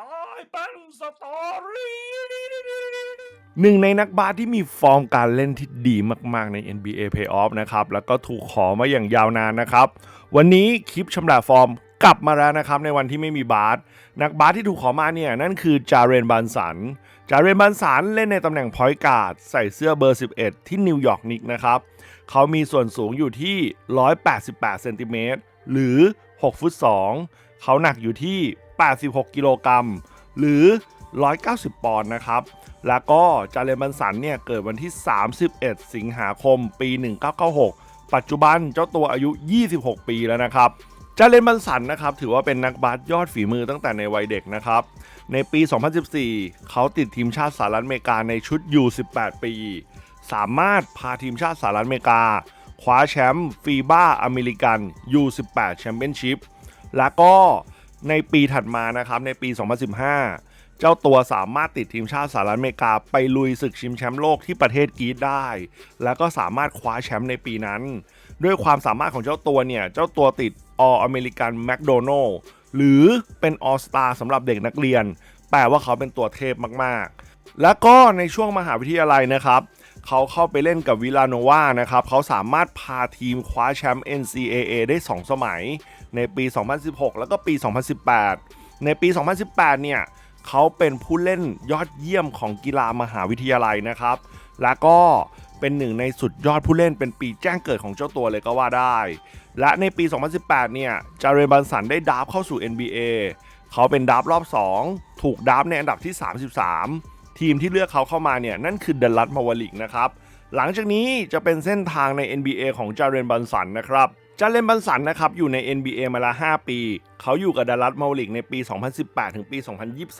ตายเป็นสตอรี่หนึ่งในนักบาสที่มีฟอร์มการเล่นที่ดีมากๆใน NBA Playoff นะครับ แล้วก็ถูกขอมาอย่างยาวนานนะครับ วันนี้คลิปชำระฟอร์มกลับมาแล้วนะครับ ในวันที่ไม่มีบาสนักบาสที่ถูกขอมาเนี่ย นั่นคือจาเรนบันสัน จาเรนบันสันเล่นในตำแหน่งพอยต์การ์ดใส่เสื้อเบอร์ 11 ที่นิวยอร์กนิกนะครับ เขามีส่วนสูงอยู่ที่ 188 เซนติเมตรหรือ 6 ฟุต 2 เขาหนักอยู่ที่ 86 กิโลกรัม หรือ 190 ปอนด์นะครับ แล้วก็จาเรนบันสันเนี่ย เกิดวันที่ 31 สิงหาคม ปี 1996 ปัจจุบันเจ้าตัวอายุ 26 ปีแล้วนะครับจาเรนบันสันนะครับ ถือว่าเป็นนักบาสยอดฝีมือตั้งแต่ในวัยเด็กนะครับ ในปี 2014 เขาติดทีมชาติสหรัฐอเมริกาในชุด U18 ปี สามารถพาทีมชาติสหรัฐอเมริกา คว้าแชมป์ฟีบ้าอเมริกัน U18 แชมเปี้ยนชิพแล้วก็ ในปีถัดมานะครับในปี 2015 เจ้าตัวสามารถติดทีมชาติสหรัฐอเมริกาไปลุยศึกชิงแชมป์โลกที่ประเทศกรีซได้ แล้วก็สามารถคว้าแชมป์ในปีนั้น ด้วยความสามารถของเจ้าตัวเนี่ย เจ้าตัวติด All American McDonald หรือเป็น All Star สำหรับเด็กนักเรียน แปลว่าเขาเป็นตัวเทพมากๆ แล้วก็ในช่วงมหาวิทยาลัยนะครับเขาเข้าไปเล่นกับวิลาโนวานะครับ เขาสามารถพาทีมคว้าแชมป์ NCAA ได้ 2 สมัย ในปี 2016 แล้วก็ปี 2018 ในปี 2018 เนี่ยเขาเป็นผู้เล่นยอดเยี่ยมของกีฬามหาวิทยาลัยนะครับ แล้วก็เป็นหนึ่งในสุดยอดผู้เล่นเป็นปีแจ้งเกิดของเจ้าตัวเลยก็ว่าได้ และในปี 2018 เนี่ยจาเรนบันสันได้ดราฟเข้าสู่ NBA เขาเป็นดราฟรอบ 2 ถูกดราฟในอันดับที่ 33 ทีมที่เลือกเขาเข้ามาเนี่ยนั่นคือเดลัสมาวลิกนะครับ หลังจากนี้จะเป็นเส้นทางใน NBA ของจาเรนบันสันนะครับ จาเรนบันสันนะครับอยู่ใน NBA มาละ 5 ปี เขาอยู่กับดัลลัสมาลิกในปี 2018 ถึงปี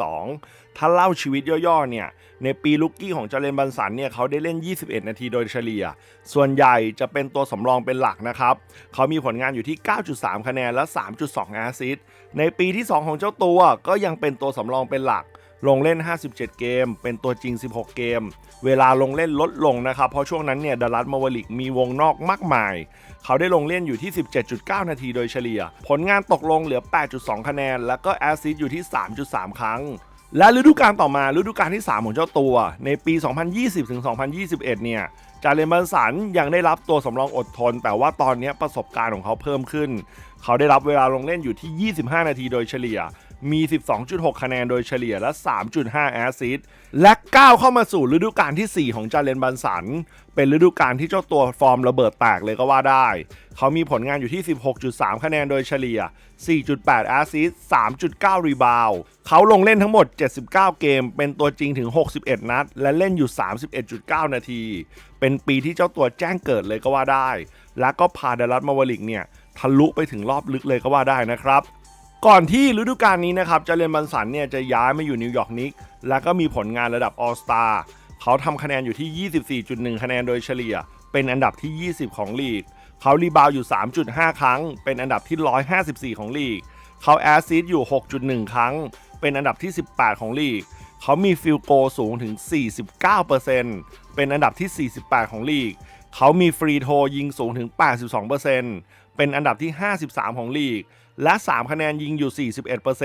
2022 ถ้าเล่าชีวิตย่อๆเนี่ย ในปีลุกกี้ของจาเรนบันสันเนี่ยเขาได้เล่น 21 นาทีโดยเฉลี่ย ส่วนใหญ่จะเป็นตัวสำรองเป็นหลักนะครับ เขามีผลงานอยู่ที่ 9.3 คะแนนและ 3.2 แอสซิสต์ในปีที่ 2 ของเจ้าตัวก็ยังเป็นตัวสำรองเป็นหลัก ลงเล่น 57 เกม เป็นตัวจริง 16 เกม เวลาลงเล่นลดลงนะครับ เพราะช่วงนั้นเนี่ยดัลลัสมาวลิกมีวงนอกมากมาย เขาได้ลงเล่นอยู่ที่ 17.9 นาทีโดยเฉลี่ย ผลงานตกลงเหลือ 8.2 คะแนน แล้วก็แอสซิสต์อยู่ที่ 3.3 ครั้งและฤดูกาลต่อมาฤดูกาลที่ 3 ของเจ้าตัว ในปี 2020ถึง2021 เนี่ย จาเรนบันสันยังได้รับตัวสำรองอดทน แต่ว่าตอนนี้ประสบการณ์ของเขาเพิ่มขึ้น เขาได้รับเวลาลงเล่นอยู่ที่ 25 นาทีโดยเฉลี่ย มี 12.6 คะแนนโดยเฉลี่ยและ 3.5 แอสซิสต์และก้าวเข้ามาสู่ฤดูกาลที่ 4 ของจาเรนบันสัน เป็นฤดูกาลที่เจ้าตัวฟอร์มระเบิดแตกเลยก็ว่าได้ เขามีผลงานอยู่ที่ 16.3 คะแนนโดยเฉลี่ย 4.8 แอสซิสต์3.9 รีบาวเขาลงเล่นทั้งหมด 79 เกม เป็นตัวจริงถึง 61 นัด และเล่นอยู่ 31.9 นาที เป็นปีที่เจ้าตัวแจ้งเกิดเลยก็ว่าได้ และก็พาดัลลัสมาวลิกเนี่ยทะลุไปถึงรอบลึกเลยก็ว่าได้นะครับ ก่อนที่ฤดูกาลนี้นะครับจาเรนบันสันเนี่ยจะย้ายมาอยู่นิวยอร์กนิกแล้วก็มีผลงานระดับออสตาเขาทำคะแนนอยู่ที่ 24.1 คะแนนโดยเฉลี่ย เป็นอันดับที่ 20 ของลีก เขารีบาวอยู่ 3.5 ครั้ง เป็นอันดับที่ 154 ของลีก เขาแอสซิสอยู่ 6.1 ครั้ง เป็นอันดับที่ 18 ของลีก เขามีฟิลโกสูงถึง 49%เป็นอันดับที่ 48 ของลีก เขามีฟรีโทยิงสูงถึง 82%เป็นอันดับที่ 53 ของลีก และ 3 คะแนนยิงอยู่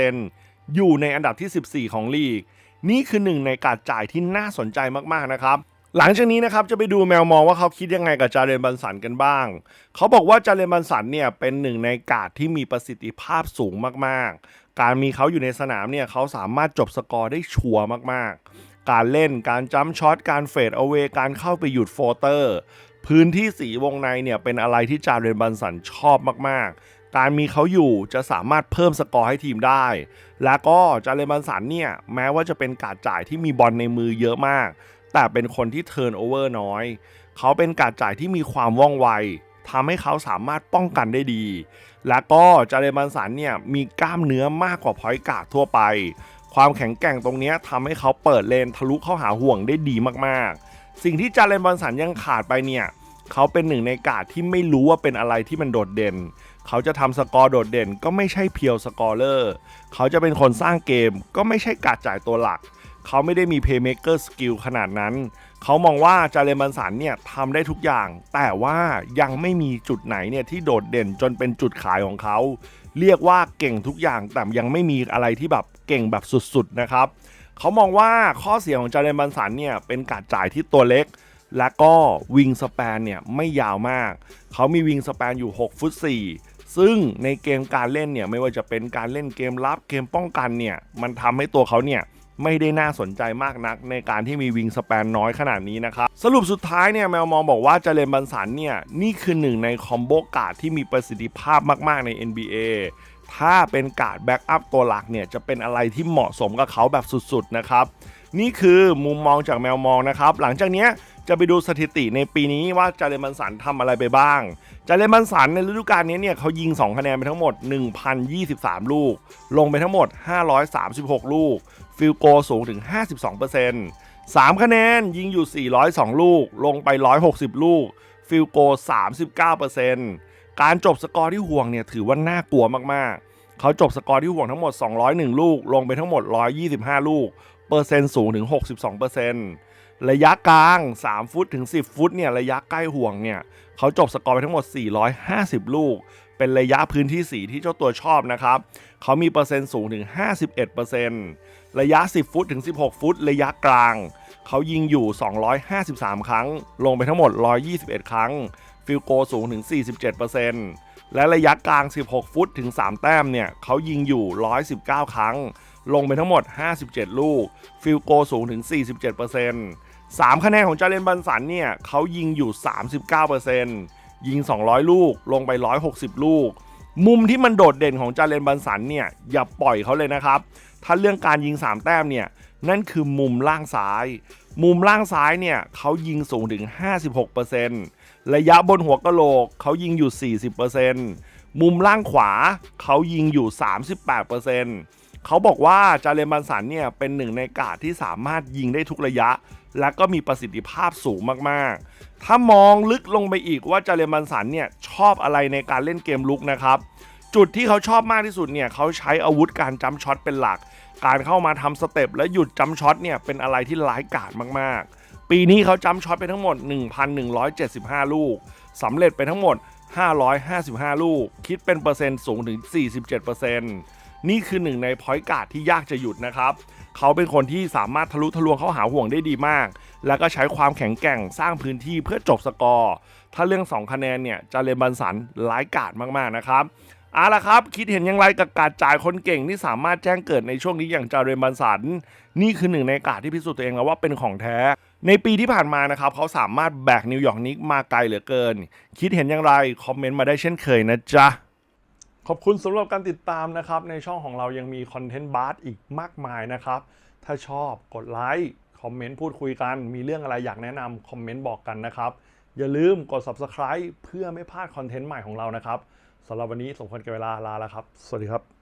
41%อยู่ในอันดับที่ 14 ของลีก นี่คือหนึ่งในการจ่ายที่น่าสนใจมากๆนะครับหลังจากนี้นะครับจะไปดูแมวมองว่าเขาคิดยังไงกับจาเรนบันสันกันบ้าง เขาบอกว่าจาเรนบันสันเนี่ยเป็นหนึ่งในการ์ดที่มีประสิทธิภาพสูงมากๆ การมีเขาอยู่ในสนามเนี่ยเขาสามารถจบสกอร์ได้ชัวร์มากๆ การเล่นการจัมช็อตการเฟดเอาเวการเข้าไปหยุดโฟเตอร์ พื้นที่สีวงในเนี่ยเป็นอะไรที่จาเรนบันสันชอบมากๆ การมีเขาอยู่จะสามารถเพิ่มสกอร์ให้ทีมได้ แล้วก็จาเรนบันสันเนี่ย แม้ว่าจะเป็นการจ่ายที่มีบอลในมือเยอะมาก แต่เป็นคนที่เทิร์นโอเวอร์น้อย เขาเป็นการจ่ายที่มีความว่องไวทำให้เขาสามารถป้องกันได้ดี แล้วก็จาเรนบันสันเนี่ยมีกล้ามเนื้อมากกว่าพอยกาดทั่วไป ความแข็งแกร่งตรงนี้ทำให้เขาเปิดเลนทะลุเข้าหาห่วงได้ดีมากๆ สิ่งที่จาเรนบันสันยังขาดไปเนี่ย เขาเป็นหนึ่งในกาดที่ไม่รู้ว่าเป็นอะไรที่มันโดดเด่น เขาจะทำสกอร์โดดเด่นก็ไม่ใช่เพียวสกอร์เลอร์ เขาจะเป็นคนสร้างเกมก็ไม่ใช่การจ่ายตัวหลัก เขาไม่ได้มีเพย์เม k เกอร์สกิลขนาดนั้น เขามองว่าจาเรนบันสันเนี่ยทำได้ทุกอย่าง แต่ว่ายังไม่มีจุดไหนเนี่ยที่โดดเด่นจนเป็นจุดขายของเขา เรียกว่าเก่งทุกอย่างแต่ยังไม่มีอะไรที่แบบเก่งแบบสุดๆนะครับ เขามองว่าข้อเสียของจาเรนบันสันเนี่ยเป็นการจ่ายที่ตัวเล็ก และก็วิงสแปนเนี่ยไม่ยาวมาก เขามีวิงสแปนอยู่ 6 ฟุต 4 ซึ่งในเกมการเล่นเนี่ยไม่ว่าจะเป็นการเล่นเกมรับเกมป้องกันเนี่ยมันทำให้ตัวเขาเนี่ยไม่ได้น่าสนใจมากนักในการที่มีวิงสแปนน้อยขนาดนี้นะครับ สรุปสุดท้ายเนี่ยแมวมองบอกว่าจาเรนบันสันเนี่ย นี่คือหนึ่งในคอมโบการ์ดที่มีประสิทธิภาพมาก ๆ ใน NBA ถ้าเป็นการ์ดแบ็กอัพตัวหลักเนี่ย จะเป็นอะไรที่เหมาะสมกับเขาแบบสุด ๆ นะครับ นี่คือมุมมองจากแมวมองนะครับ หลังจากเนี้ย จะไปดูสถิติในปีนี้ว่าจาเรนมันสันทำอะไรไปบ้าง จาเรนมันสันในฤดูกาลนี้เนี่ยเขายิง 2 คะแนนไปทั้งหมด 1,023 ลูก ลงไปทั้งหมด 536 ลูก ฟิลโกสูงถึง 52% 3 คะแนนยิงอยู่ 402 ลูก ลงไป 160 ลูก ฟิลโก 39%การจบสกอร์ที่ห่วงเนี่ยถือว่าน่ากลัวมากๆ เขาจบสกอร์ที่ห่วงทั้งหมด 201 ลูก ลงไปทั้งหมด 125 ลูก เปอร์เซ็นต์สูงถึง 62% ระยะกลาง 3 ฟุตถึง 10 ฟุตเนี่ยระยะใกล้ห่วงเนี่ยเขาจบสกอร์ไปทั้งหมด 450 ลูก เป็นระยะพื้นที่สีที่เจ้าตัวชอบนะครับเขามีเปอร์เซ็นต์สูงถึง 51%ระยะ 10 ฟุตถึง 16 ฟุต ระยะกลาง เขายิงอยู่ 253 ครั้ง ลงไปทั้งหมด 121 ครั้ง ฟิลโกสูงถึง 47%และระยะกลาง 16 ฟุตถึง 3 แต้มเนี่ยเขายิงอยู่ 119 ครั้งลงไปทั้งหมด 57 ลูก ฟิลโกสูงถึง 47% 3 คะแนนของจาเรนบันสันเนี่ยเขายิงอยู่ 39%ยิง 200 ลูกลงไป 160 ลูก มุมที่มันโดดเด่นของจาเรนบันสันเนี่ยอย่าปล่อยเขาเลยนะครับ ถ้าเรื่องการยิง 3 แต้มเนี่ยนั่นคือมุมล่างซ้าย มุมล่างซ้ายเนี่ยเขายิงสูงถึง 56%ระยะบนหัวกะโหลกเขายิงอยู่ 40%มุมล่างขวาเขายิงอยู่ 38% เขาบอกว่าจาเรนบันสันเนี่ยเป็นหนึ่งในการ์ดที่สามารถยิงได้ทุกระยะ และก็มีประสิทธิภาพสูงมากๆ ถ้ามองลึกลงไปอีกว่าจาเรนบันสันเนี่ยชอบอะไรในการเล่นเกมลุกนะครับ จุดที่เขาชอบมากที่สุดเนี่ยเขาใช้อาวุธการจัมช็อตเป็นหลัก การเข้ามาทำสเต็ปและหยุดจัมช็อตเนี่ยเป็นอะไรที่ร้ายกาจมากๆ ปีนี้เขาจัมช็อตไปทั้งหมด 1,175 ลูกสำเร็จไปทั้งหมด 555 ลูก คิดเป็นเปอร์เซ็นต์สูงถึง 47% นี่คือหนึ่งในพอยต์การ์ดที่ยากจะหยุดนะครับเขาเป็นคนที่สามารถทะลุทะลวงเข้าหาห่วงได้ดีมาก แล้วก็ใช้ความแข็งแกร่งสร้างพื้นที่เพื่อจบสกอร์ ถ้าเรื่อง 2 คะแนนเนี่ยจาเรนบันสันร้ายกาจมากๆนะครับเอาละครับ คิดเห็นอย่างไรกับการจ่ายคนเก่งที่สามารถแจ้งเกิดในช่วงนี้อย่างจาเรนบันสัน นี่คือหนึ่งในการที่พิสูจน์ตัวเองแล้วว่าเป็นของแท้ ในปีที่ผ่านมานะครับ เขาสามารถแบกนิวยอร์กนิกมาไกลเหลือเกิน คิดเห็นอย่างไร คอมเมนต์มาได้เช่นเคยนะจ๊ะ ขอบคุณสำหรับการติดตามนะครับ ในช่องของเรายังมีคอนเทนต์บาร์อีกมากมายนะครับ ถ้าชอบกดไลค์คอมเมนต์พูดคุยกัน มีเรื่องอะไรอยากแนะนำคอมเมนต์บอกกันนะครับ อย่าลืมกด subscribe เพื่อไม่พลาดคอนเทนต์ใหม่ของเรานะครับสำหรับวันนี้สมควรกับเวลาลาแล้วครับ สวัสดีครับ